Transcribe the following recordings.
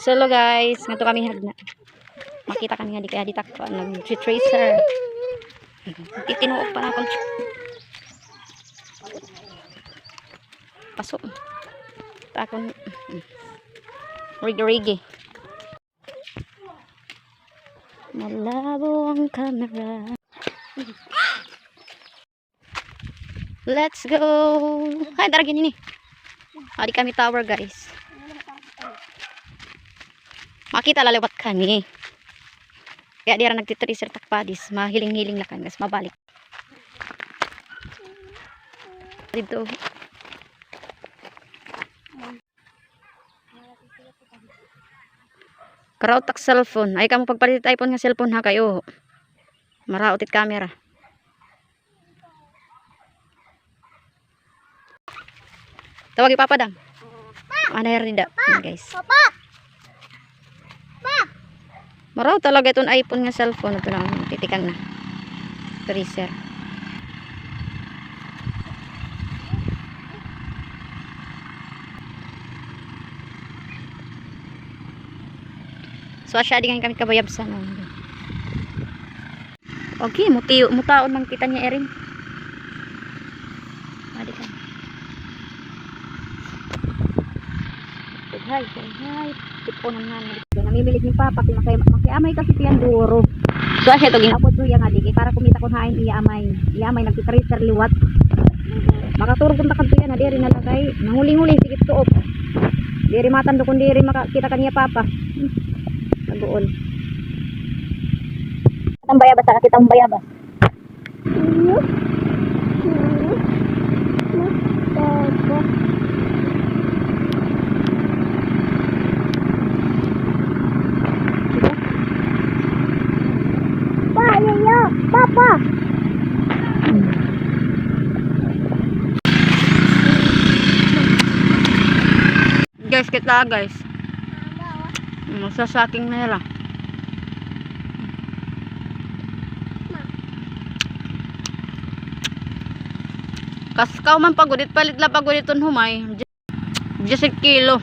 Solo guys, ngadto kami hagna. Makita kami nga di kaya ditak ko nag tracer. Titinuok pa na akong pasok. Takon rigi-rigi. Malabo ang camera. Let's go. Hay, daragin ini. Adi kami tower, guys. Makita lalawat kami. Kaya di ra nagtitracer takpadis. Mahiling-hiling lang kan, guys. Mabalik. Dito. Karautak cellphone. Ay kamu pagpalit iPhone nga cellphone ha kayo. Marautit camera. Tawag Papa dang. Ano rin da, guys. Papa! Maraw talaga itong iPhone nga cellphone. Ito lang, titikan na. Freezer. So, asya di kami kabayab sa no. Okay, muti mutaon man kita niya erin. Adi ka. Hi, hi, hi. Tipo nga dito. Namimilig ni Papa kung makay makiamay kasi tiyan duro. So asya to ginapot ko yang adik para kumita ko hain iya amay. Iya amay nagtitracer liwat. Makaturo kung takad yan diri na lang kay nanguling-uling sigit tuop. Diri matando kun diri makakita kaniya Papa. Naguol. Tambaya ba sa kita tambaya ba? Papa! Guys, kita guys. Masasaking nera. Kaskaw man pagudit palit la pagudit ton humay. Just a kilo.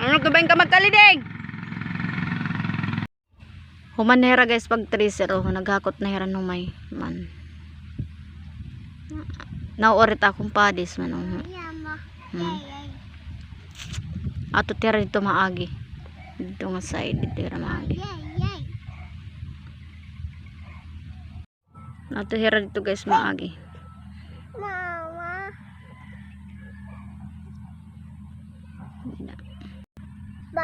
Ano to ba yung kamagkaliding? Human nera guys pag tracer oh, naghakot na heran humay man. Nauorit akong padis man oh. Hmm. Ato tira dito maagi. Dito nga side dito tira maagi. Ato tira dito guys maagi. ba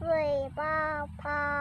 尾巴趴。